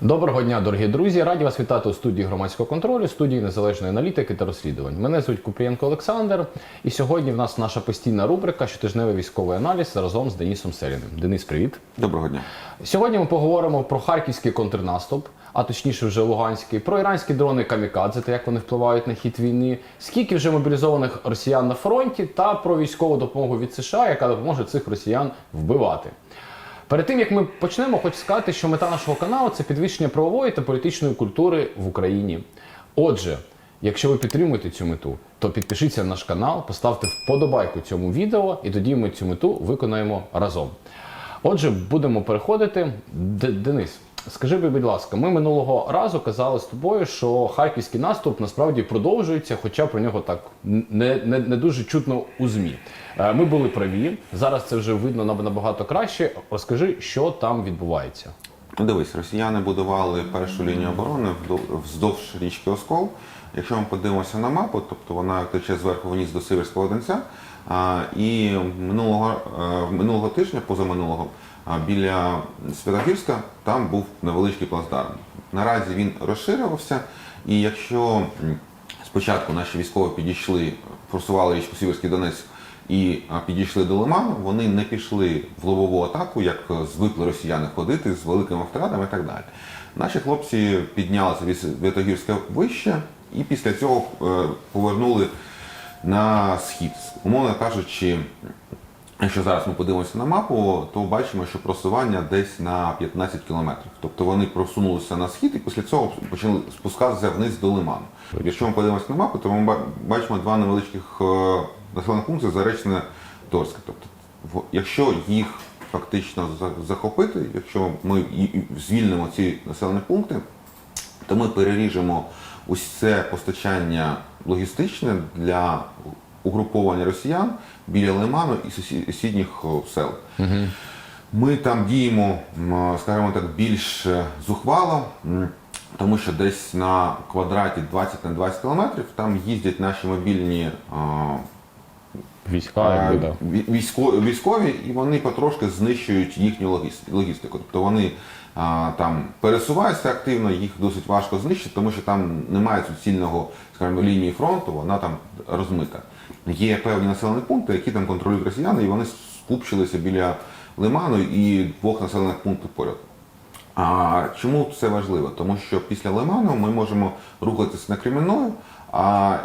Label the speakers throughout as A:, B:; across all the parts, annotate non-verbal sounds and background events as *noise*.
A: Доброго дня, дорогі друзі! Раді вас вітати у студії громадського контролю, студії незалежної аналітики та розслідувань. Мене звуть Купрієнко Олександр, і сьогодні в нас наша постійна рубрика щотижневий військовий аналіз разом з Денисом Селіним. Денис, привіт!
B: Доброго дня.
A: Сьогодні ми поговоримо про харківський контрнаступ, а точніше вже Луганський, про іранські дрони камікадзе та як вони впливають на хід війни, скільки вже мобілізованих росіян на фронті, та про військову допомогу від США, яка допоможе цих росіян вбивати. Перед тим як ми почнемо, хочу сказати, що мета нашого каналу це підвищення правової та політичної культури в Україні. Отже, якщо ви підтримуєте цю мету, то підпишіться на наш канал, поставте вподобайку цьому відео, і тоді ми цю мету виконаємо разом. Отже, будемо переходити. Д- Денис, скажи, будь ласка, ми минулого разу казали з тобою, що харківський наступ насправді продовжується, хоча про нього так не, не, не дуже чутно у ЗМІ. Е, Ми були праві. Зараз це вже видно набагато краще. Розкажи, що там відбувається.
B: Дивись, росіяни будували першу лінію оборони вздовж річки Оскол. Якщо ми подивимося на мапу, тобто вона тече зверху вниз до Сиверського Донця. І минулого, е, минулого тижня, позаминулого, а, біля Святогірська там був невеличкий плацдарм. Наразі він розширювався, і якщо спочатку наші військові підійшли, форсували річку Сіверський Донець і підійшли до Лиману, вони не пішли в лобову атаку, як звикли росіяни ходити з великими втратами і так далі. Наші хлопці піднялися від Святогірська вище і після цього е, повернули на схід. Умовно кажучи, Якщо зараз ми подивимося на мапу, то бачимо, що просування десь на 15 кілометрів. Тобто вони просунулися на схід і після цього почали спускатися вниз до лиману. Якщо ми подивимося на мапу, то ми бачимо два невеличких е, населених пункти Заречне Торське. Тобто, якщо їх фактично захопити, якщо ми звільнимо ці населені пункти, то ми переріжемо усе постачання логістичне для угруповання росіян біля Лиману і сусідніх сел. Ми там діємо, скажімо так, більш е, зухвало, тому що десь на квадраті 20 на 20 кілометрів там їздять наші мобільні
A: Війська,
B: Е,
A: якби, да.
B: військові, і вони потрошки знищують їхню логістику. Тобто вони там пересуваються активно, їх досить важко знищити, тому що там немає суцільного, скажімо, лінії фронту, вона там розмита. Є певні населені пункти, які там контролюють росіяни, і вони скупчилися біля лиману і двох населених пунктів поряд. А чому це важливо? Тому що після Лиману ми можемо рухатися на Кремінною, а,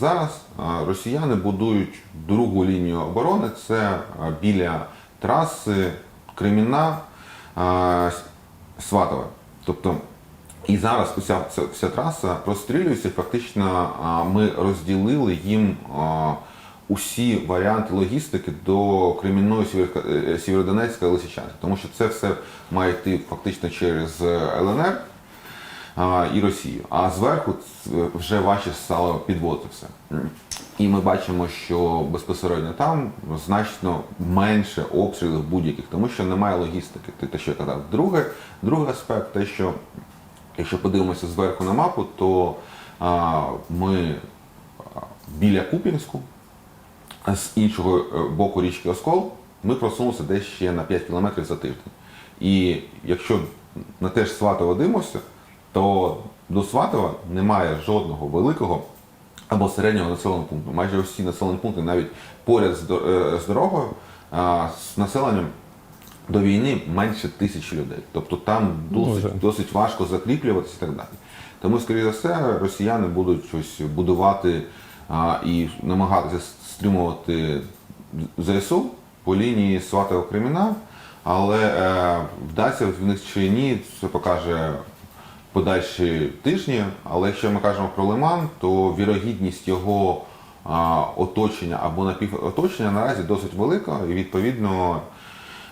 B: зараз росіяни будують другу лінію оборони. Це біля траси Кремінна а, Сватове. Тобто і зараз вся, вся, вся траса прострілюється. Фактично ми розділили їм усі варіанти логістики до Кремінної е, Сєвєродонецька Лисичанська. Тому що це все має йти фактично через е, ЛНР і Росію. А зверху вже важче стало підводити все. І ми бачимо, що безпосередньо там значно менше обстрілів будь-яких, тому що немає логістики. Те, що я казав. Друге, другий аспект, те, що якщо подивимося зверху на мапу, то а, ми біля Куп'янську, з іншого е, боку річки Оскол ми просунулися десь ще на 5 кілометрів за тиждень. І якщо на те ж Сватово дивимося, то до Сватова немає жодного великого або середнього населеного пункту. Майже усі населені пункти навіть поряд з, е, з дорогою з населенням до війни менше тисячі людей. Тобто там досить, досить важко закріплюватися і так далі. Тому, скоріше за все, росіяни будуть щось будувати а, і намагатися стримувати ЗСУ по лінії сватого Креміна, але е, вдасться в них чи ні, це покаже подальші тижні. Але якщо ми кажемо про Лиман, то вірогідність його а, оточення або напівоточення наразі досить велика, і відповідно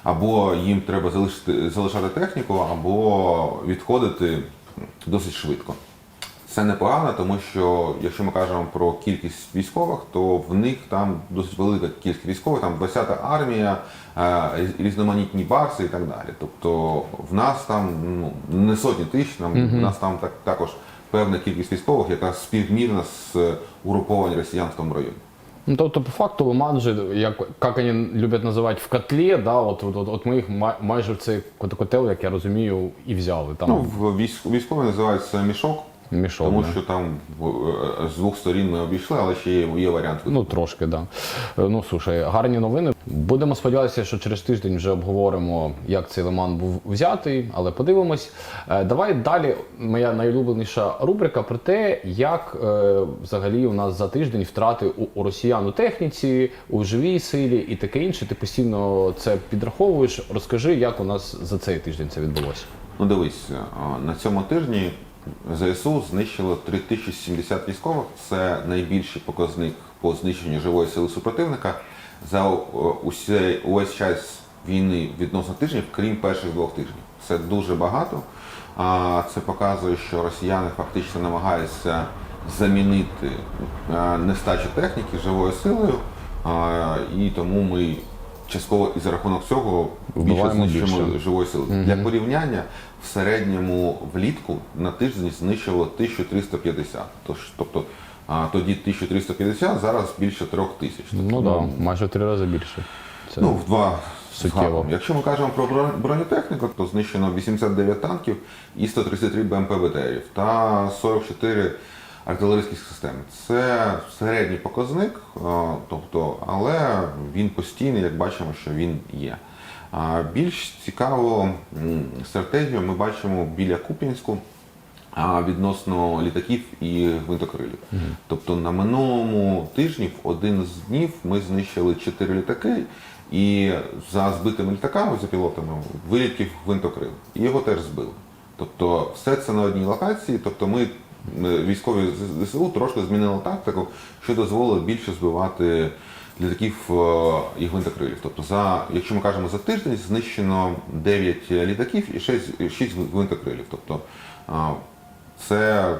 B: або їм треба залишити, залишати техніку, або відходити досить швидко. Це непогано, тому що якщо ми кажемо про кількість військових, то в них там досить велика кількість військових, там 20-та армія, е, різноманітні барси і так далі. Тобто в нас там ну, не сотні тисяч, там, в нас там так, також певна кількість військових, яка співмірна з угрупованням росіян в тому районі.
A: Ну, тобто, по факту, Лиман як, як вони люблять називати, в котлі, да, от, от, от, от ми їх май- майже в цей кот- котел, як я розумію, і взяли. Там
B: Ну, військові називається мішок,
A: мішок.
B: тому
A: да.
B: що там е, з двох сторін ми обійшли, але ще є, є варіант.
A: Ну, трошки. Да. Е, Ну, слушай, гарні новини. Будемо сподіватися, що через тиждень вже обговоримо, як цей лиман був взятий, але подивимось. Е, Давай далі. Моя найулюбленіша рубрика про те, як взагалі у нас за тиждень втрати у росіян у техніці, у живій силі і таке інше. Ти постійно це підраховуєш. Розкажи, як у нас за цей тиждень це відбулося.
B: Ну дивись, на цьому тижні ЗСУ знищило 3070 військових. Це найбільший показник по знищенню живої сили супротивника за о, усе, увесь час війни відносно тижнів, крім перших двох тижнів. Це дуже багато. А, Це показує, що росіяни фактично намагаються замінити нестачу техніки живою силою, і тому ми частково і за рахунок цього більше
A: Вбиваємо більше.
B: живої сили. Для порівняння в середньому влітку на тиждень знищило 1350. Тож, тобто а, тоді 1350, зараз більше 3000. Тобто,
A: Ну так, да, майже в три рази більше. Це
B: Ну, в два
A: Суттєво.
B: Якщо ми кажемо про бро- бронетехніку, то знищено 89 танків і 133 БМП БТРів та 44 артилерійських систем. Це середній показник, тобто, але він постійний, як бачимо, що він є. Більш цікаво м, стратегію ми бачимо біля Куп'янську відносно літаків і гвинтокрилів. Тобто на минулому тижні в один з днів ми знищили 4 літаки, і за збитими літаками, за пілотами, вилітів гвинтокрил. І його теж збили. Тобто все це на одній локації. Тобто ми, військові з- ЗСУ, трошки змінили тактику, що дозволило більше збивати літаків е, і гвинтокрилів. Тобто, за, якщо ми кажемо за тиждень, знищено 9 літаків і 6, 6 гвинтокрилів. Тобто це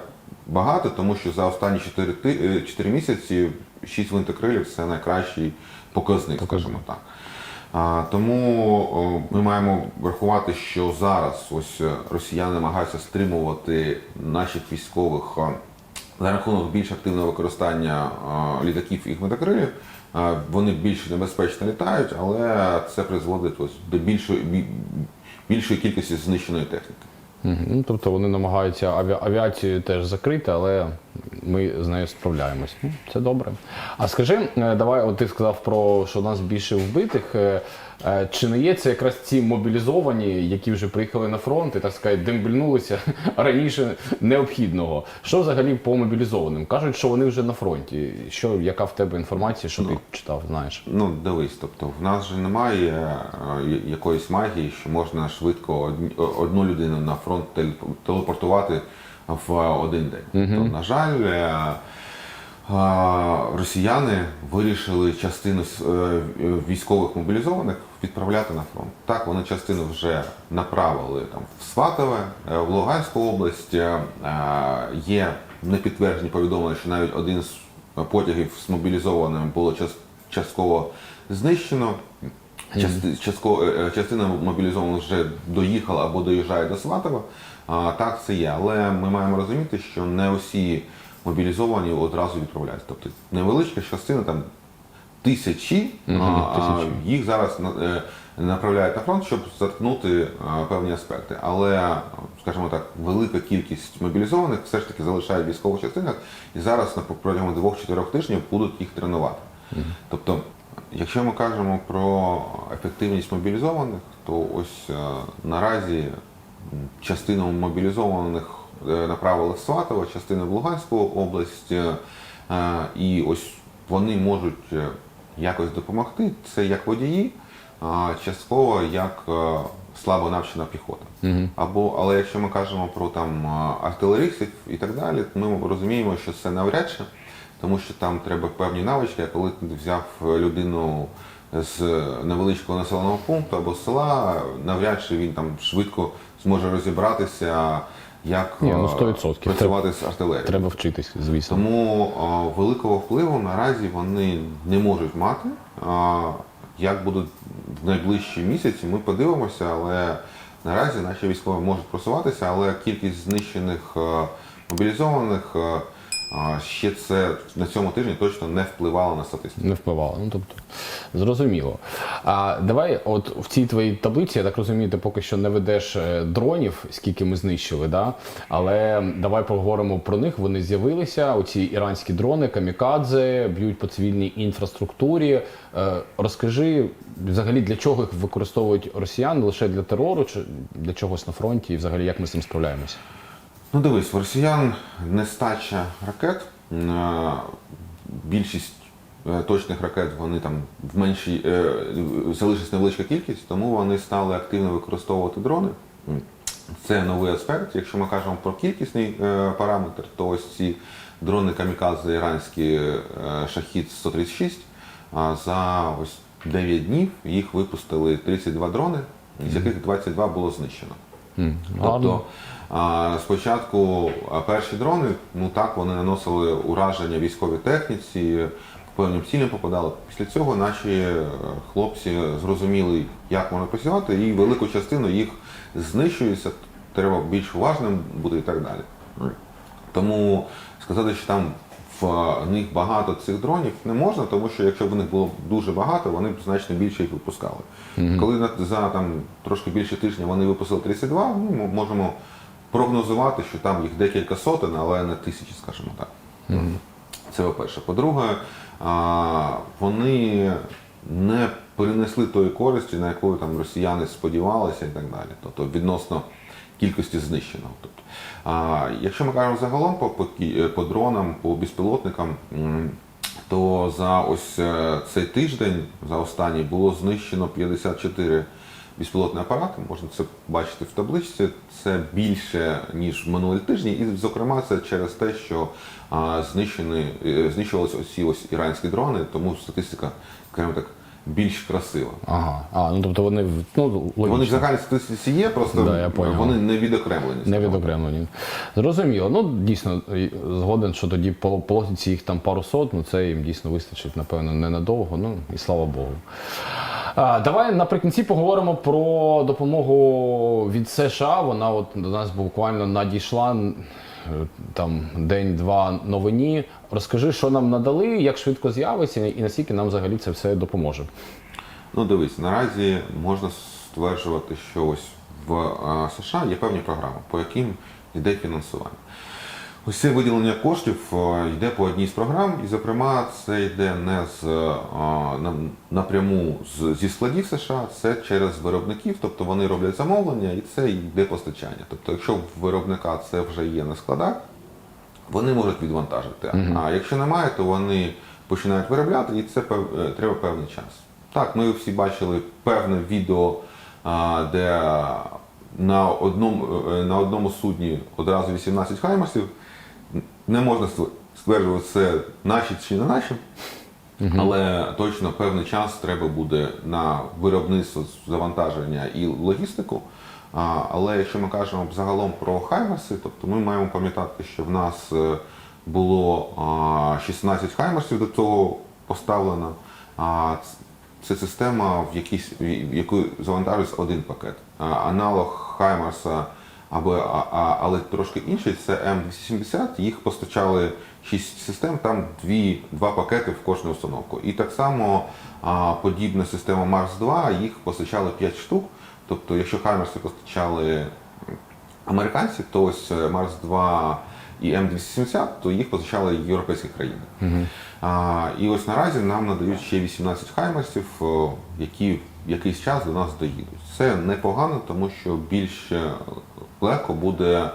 B: багато, тому що за останні 4, ти- е, 4 місяці 6 гвинтокрилів це найкращий показник, скажімо так. Тому ми маємо врахувати, що зараз ось е, росіяни намагаються стримувати наших військових за рахунок більш активного використання літаків і гвинтокрилів. Вони більш небезпечно літають, але це призводить ось до більшої, більшої кількості знищеної техніки.
A: Мгм. Ну, тобто вони намагаються аві... авіацію теж закрити, але ми з нею справляємось. Ну, Це добре. А скажи, е, давай, от ти сказав про що у нас більше вбитих. Е, Чи не є це якраз ці мобілізовані, які вже приїхали на фронт і так сказати, дембільнулися *laughs* раніше необхідного? Що взагалі по мобілізованим? Кажуть, що вони вже на фронті. Що, яка в тебе інформація, що ти читав, знаєш?
B: Ну, дивись, тобто в нас же немає е, якоїсь магії, що можна швидко одну людину на фронт телеп- телепортувати в один день. Тобто, на жаль, е, росіяни вирішили частину е, військових мобілізованих відправляти на фронт. Так, вони частину вже направили там в Сватове, е, в Луганську область. Е, Є непідтверджені повідомлення, що навіть один з потягів з мобілізованими було частково знищено. Частина мобілізованих вже доїхала або доїжджає до Сватова. Так, це є. Але ми маємо розуміти, що не усі мобілізовані одразу відправляються. Тобто невеличка частина там тисячі, а, а,
A: тисячі.
B: їх зараз е, направляють на фронт, щоб заткнути певні аспекти. Але, скажімо так, велика кількість мобілізованих все ж таки залишають в військових частинах і зараз на протягом двох-чотирьох тижнів будуть їх тренувати. Тобто, якщо ми кажемо про ефективність мобілізованих, то ось е, наразі м, частину мобілізованих направили в Сватово, частину в Луганську область, е, е, і ось вони можуть е, якось допомогти. Це як водії, а частково як е, слабо навчена піхота. Або, але якщо ми кажемо про там е, артилерістів і так далі, ми розуміємо, що це навряд чи, тому що там треба певні навички, а коли ти взяв людину з невеличкого населеного пункту або села, навряд чи він там швидко зможе розібратися, як
A: Ні, ну,
B: е,
A: 100%.
B: працювати з артилерією.
A: Треба вчитись, звісно.
B: Тому а, великого впливу наразі вони не можуть мати. А, як будуть в найближчі місяці, ми подивимося, але наразі наші військові можуть просуватися, але кількість знищених е, мобілізованих е, ще це на цьому тижні точно не впливало на статистику.
A: Не впливало. Ну тобто зрозуміло. А давай, от в цій твоїй таблиці, я так розумію, ти поки що не ведеш е, дронів, скільки ми знищили, да? але давай поговоримо про них. Вони з'явилися. Оці іранські дрони, камікадзе, б'ють по цивільній інфраструктурі. Е, Розкажи взагалі для чого їх використовують росіяни лише для терору, чи для чогось на фронті, і взагалі як ми з цим справляємося?
B: Ну дивись, в росіян нестача ракет. Е, Більшість е, точних ракет вони там в меншій е, залишилась невеличка кількість, тому вони стали активно використовувати дрони. Це новий аспект. Якщо ми кажемо про кількісний параметр, то ось ці дрони камікадзе іранські шахід 136 за ось 9 днів їх випустили 32 дрони, з яких 22 було знищено. Тобто а, спочатку а, перші дрони, ну так, вони наносили ураження військовій техніці, певним цілям попадали. Після цього наші е, хлопці зрозуміли, як можна працювати, і велику частину їх знищується. Треба більш уважним бути і так далі. Тому сказати, що там в них багато цих дронів не можна, тому що якщо б в них було дуже багато, вони б значно більше їх випускали. Коли на- за там трошки більше тижня вони випустили 32, ну, ми можемо прогнозувати, що там їх декілька сотень, але не тисячі, скажімо так. Це по-перше. По-друге, вони не принесли тої користі, на яку там росіяни сподівалися і так далі. Тобто відносно кількості знищеного. Тобто, а, якщо ми кажемо загалом по, по, по дронам, по безпілотникам, то за ось е, цей тиждень, за останній, було знищено 54 безпілотні апарати. Можна це бачити в табличці. Це більше ніж в минулі тижні, і зокрема це через те, що знищені, е, знищувалися оці ось іранські дрони, тому статистика, скажімо так, більш красива.
A: Ага. А, ну тобто вони ну, логічно.
B: Вони в загальній статистиці є, просто
A: Да, я
B: вони не відокремлені.
A: Не відокремлені. Зрозуміло. Ну дійсно згоден, що тоді по їх там пару сот, ну це їм дійсно вистачить, напевно, ненадовго. Ну і слава Богу. А, давай наприкінці поговоримо про допомогу від США. Вона от до нас буквально надійшла там день-два новині. Розкажи, що нам надали, як швидко з'явиться, і наскільки нам взагалі це все допоможе.
B: Ну дивись, наразі можна стверджувати, що ось в США є певні програми, по яким йде фінансування. Це виділення коштів е, йде по одній з програм, і, зокрема, це йде не з е, напряму зі складів США, це через виробників, тобто вони роблять замовлення і це йде постачання. Тобто, якщо в виробника це вже є на складах, вони можуть відвантажити. А якщо немає, то вони починають виробляти, і це пев- е, треба певний час. Так, ми всі бачили певне відео, де на одному, на одному судні одразу 18 хаймерсів. Не можна стверджувати, це наші чи не наші. Але точно певний час треба буде на виробництво завантаження і логістику. А, Але якщо ми кажемо загалом про хаймерси, тобто ми маємо пам'ятати, що в нас е, було а, 16 хаймерсів до цього поставлено. А це система, в якійсь в яку завантажується один пакет. А, Аналог Хаймерса або а, а, але трошки інший, це М270. Їх постачали 6 систем, там дві, два пакети в кожну установку. І так само а, подібна система Марс 2, їх постачали 5 штук. Тобто, якщо Хаймерси постачали американці, то ось е, Марс 2 і М270, то їх позичали європейські країни. А, і ось наразі нам надають ще 18 хаймерсів, які якийсь час до нас доїдуть. Це непогано, тому що більш е, легко буде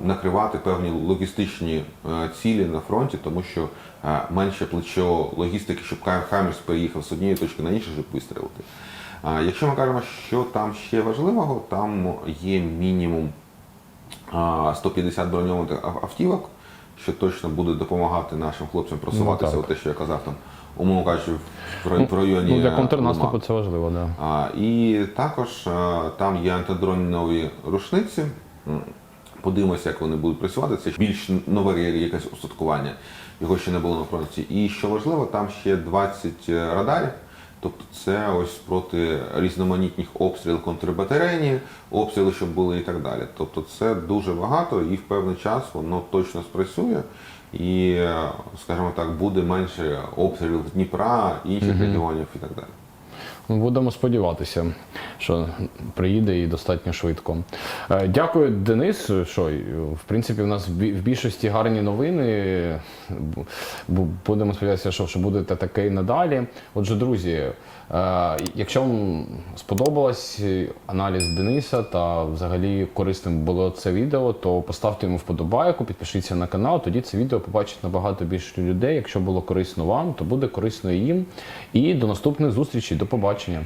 B: накривати певні логістичні е, цілі на фронті, тому що е, менше плечо логістики, щоб Хаймерс переїхав з однієї точки на іншу, щоб вистрілити. Якщо ми кажемо, що там ще важливого, там є мінімум а, 150 броньованих автівок, що точно буде допомагати нашим хлопцям просуватися,
A: Ну,
B: те, що я казав там, умовно кажучи, в районі.
A: Ну, для
B: е,
A: контрнаступу це важливо, да.
B: А, і також а, там є антидронові рушниці. Подивимося, як вони будуть працювати. Це більш нове якесь устаткування, його ще не було на фронті. І що важливо, там ще 20 радарів. Тобто це ось проти різноманітних обстрілів контрбатарейні, обстріли, щоб були і так далі. Тобто це дуже багато і в певний час воно точно спрацює. І, скажімо так, буде менше обстрілів Дніпра, інших регіонів і так далі.
A: Будемо сподіватися, що приїде і достатньо швидко. Е, Дякую, Денис. Що в принципі, в нас в більшості гарні новини. Бу- бу- Будемо сподіватися, що, буде таке і надалі. Отже, друзі, е, якщо вам сподобалось аналіз Дениса та взагалі корисним було це відео, то поставте йому вподобайку, підпишіться на канал. Тоді це відео побачить набагато більше людей. Якщо було корисно вам, то буде корисно і їм. І до наступних зустрічей. До побачення.